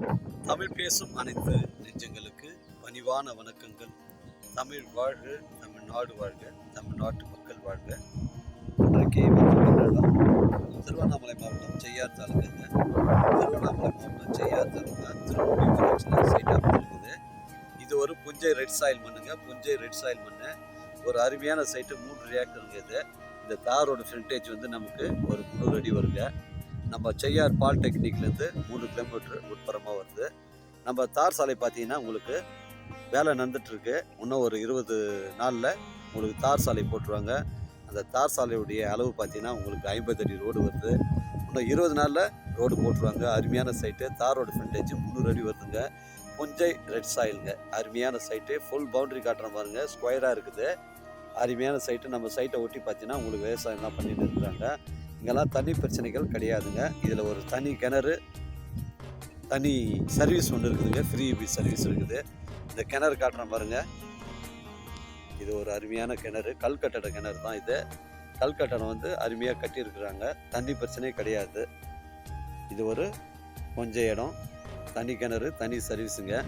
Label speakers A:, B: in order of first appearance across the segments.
A: தமிழ் பேசும் அனைத்து நெஞ்சங்களுக்கு பணிவான வணக்கங்கள். தமிழ் வாழ்க தமிழ்நாடு வாழ்க தமிழ்நாட்டு மக்கள் வாழ்க. இன்றைக்கு திருவண்ணாமலை மாவட்டம் செய்யார் தாலுக்குங்க திருவண்ணாமலை மாவட்டம் செய்யார் தாலுக்கா திருவண்ணாமலை சைட்டாக இருக்குது இது ஒரு புஞ்சை ரெட் சாயில் மண்ணுங்க. புஞ்சை ரெட் சாயில் மண்ணு. ஒரு அருமையான சைட்டு மூன்று ஏக்கருங்க இது. இந்த தாரோட ஃப்ரண்டேஜ் வந்து நமக்கு ஒரு முந்நூறு அடி வருங்க. நம்ம செய்யார் பாலிடெக்னிக்லேருந்து மூணு கிலோமீட்டர் உட்புறமாக வருது. நம்ம தார் சாலை பார்த்தீங்கன்னா உங்களுக்கு வேலை நடந்துட்டுருக்கு. இன்னும் ஒரு இருபது நாளில் உங்களுக்கு தார் சாலை போட்டுருவாங்க. அந்த தார் சாலையுடைய அளவு பார்த்தீங்கன்னா உங்களுக்கு ஐம்பது அடி ரோடு வருது. இன்னும் இருபது நாளில் ரோடு போட்டுருவாங்க. அருமையான சைட்டு. தாரோட ஃப்ரண்டேஜ் முந்நூறு அடி வருதுங்க. புஞ்சை ரெட் சாயிலுங்க அருமையான சைட்டு. ஃபுல் பவுண்டரி காட்டுற பாருங்க ஸ்கொயராக இருக்குது. அருமையான சைட்டு. நம்ம சைட்டை ஒட்டி பார்த்தீங்கன்னா உங்களுக்கு விவசாயம் தான் பண்ணிட்டு இருக்கிறாங்க. இங்கெல்லாம் தண்ணி பிரச்சனைகள் கிடையாதுங்க. இதில் ஒரு தனி கிணறு தனி சர்வீஸ் ஒன்று இருக்குதுங்க. ஃப்ரீ சர்வீஸ் இருக்குது. இந்த கிணறு காட்டுறேன் பாருங்க. இது ஒரு அருமையான கிணறு. கல் கட்டட கிணறு தான் இது. கல்கட்டடம் வந்து அருமையாக கட்டியிருக்கிறாங்க. தண்ணி பிரச்சனையே கிடையாது. இது ஒரு கொஞ்சம் இடம். தனி கிணறு தனி சர்வீஸுங்க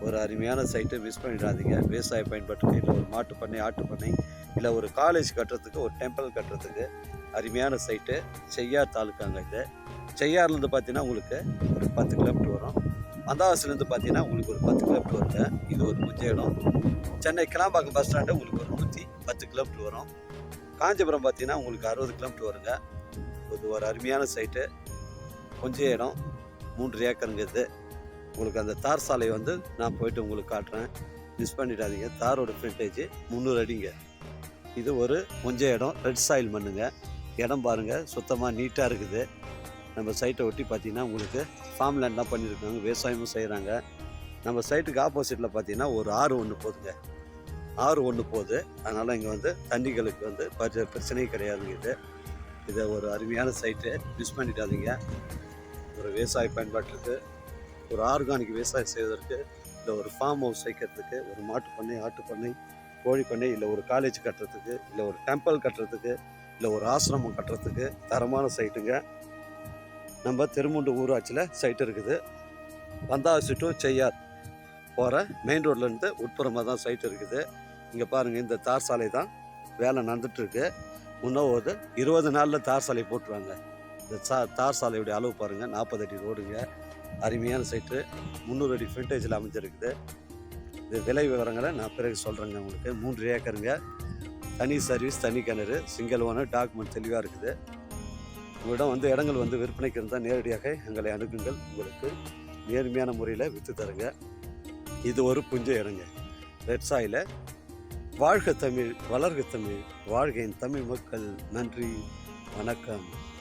A: ஒரு அருமையான சைட்டை மிஸ் பண்ணிடாதீங்க. விவசாய பயன்பாட்டு ஒரு மாட்டு பண்ணை ஆட்டு பண்ணை. இல்லை ஒரு காலேஜ் கட்டுறதுக்கு ஒரு டெம்பிள் கட்டுறதுக்கு அருமையான சைட்டு செய்யார் தாலுக்காங்க இது. செய்யார்லேருந்து பார்த்தீங்கன்னா உங்களுக்கு ஒரு பத்து கிலோமீட்டர் வரும். வந்தாவாசிலேருந்து பார்த்தீங்கன்னா உங்களுக்கு ஒரு பத்து கிலோமீட்டர் வருங்க. இது ஒரு புஜ இடம். சென்னை கிளாம்பாக்கம் பஸ் ஸ்டாண்டு உங்களுக்கு ஒரு நூற்றி பத்து கிலோமீட்டர் வரும். காஞ்சிபுரம் பார்த்தீங்கன்னா உங்களுக்கு அறுபது கிலோமீட்டர் வருங்க. இது ஒரு அருமையான சைட்டு கொஞ்சம் இடம் மூன்று ஏக்கருங்க இது. உங்களுக்கு அந்த தார் சாலை வந்து நான் போயிட்டு உங்களுக்கு காட்டுறேன். மிஸ் பண்ணிடாதீங்க. தாரோட ஃப்ரண்டேஜ் முந்நூறு அடிங்க. இது ஒரு கொஞ்ச இடம் ரெட் சாயில் மண்ணுங்க இடம் பாருங்கள் சுத்தமாக நீட்டாக இருக்குது. நம்ம சைட்டை ஒட்டி பார்த்தீங்கன்னா உங்களுக்கு ஃபார்ம் லேண்ட்லாம் பண்ணியிருக்காங்க விவசாயமும் செய்கிறாங்க நம்ம சைட்டுக்கு ஆப்போசிட்டில் பார்த்தீங்கன்னா ஒரு ஆறு ஒன்று போதுங்க. ஆறு ஒன்று போகுது அதனால் இங்கே வந்து தண்ணிகளுக்கு வந்து பச்ச- பிரச்சனையே கிடையாதுங்க இது. இதை ஒரு அருமையான சைட்டு மிஸ் பண்ணிட்டாதீங்க ஒரு விவசாய பயன்பாட்டுக்கு ஒரு ஆர்கானிக் விவசாயம் செய்வதற்கு இல்லை ஒரு ஃபார்ம் ஹவுஸ் வைக்கிறதுக்கு ஒரு மாட்டு பண்ணை ஆட்டு பண்ணை கோழிக்கொண்டை இல்லை ஒரு காலேஜ் கட்டுறதுக்கு இல்லை ஒரு டெம்பிள் கட்டுறதுக்கு இல்லை ஒரு ஆசிரமம் கட்டுறதுக்கு தரமான சைட்டுங்க நம்ம திருமுண்டு ஊராட்சியில் சைட்டு இருக்குது. வந்தாசி டு செய்யார் போகிற மெயின் ரோட்லேருந்து உட்புறமாக தான் சைட் இருக்குது. இங்கே பாருங்கள் இந்த தார் சாலை தான் வேலை நடந்துட்டுருக்கு. இன்னும் ஒரு இருபது நாளில் தார் சாலை போட்டுருவாங்க. இந்த சா தார் சாலையுடைய அளவு பாருங்கள் நாற்பது அடி ரோடுங்க அருமையான சைட்டு முந்நூறு அடி ஃப்ரண்டேஜில் அமைஞ்சிருக்குது. இது விலை விவரங்களை நான் பிறகு சொல்கிறேங்க உங்களுக்கு. மூன்று ஏக்கருங்க. தனி சர்வீஸ் தனி கிணறு சிங்கிள் ஓனர் டாக்குமெண்ட் தெளிவாக இருக்குது. உங்களிடம் வந்து இடங்கள் வந்து விற்பனைக்கு இருந்தால் நேரடியாக எங்களை அணுகுங்கள். உங்களுக்கு நேர்மையான முறையில் விற்று தருங்க. இது ஒரு புஞ்ச இடங்க. ரெட் சாயில் வாழ்க தமிழ் வளர்க தமிழ் வாழ்கையின் தமிழ் மக்கள். நன்றி வணக்கம்.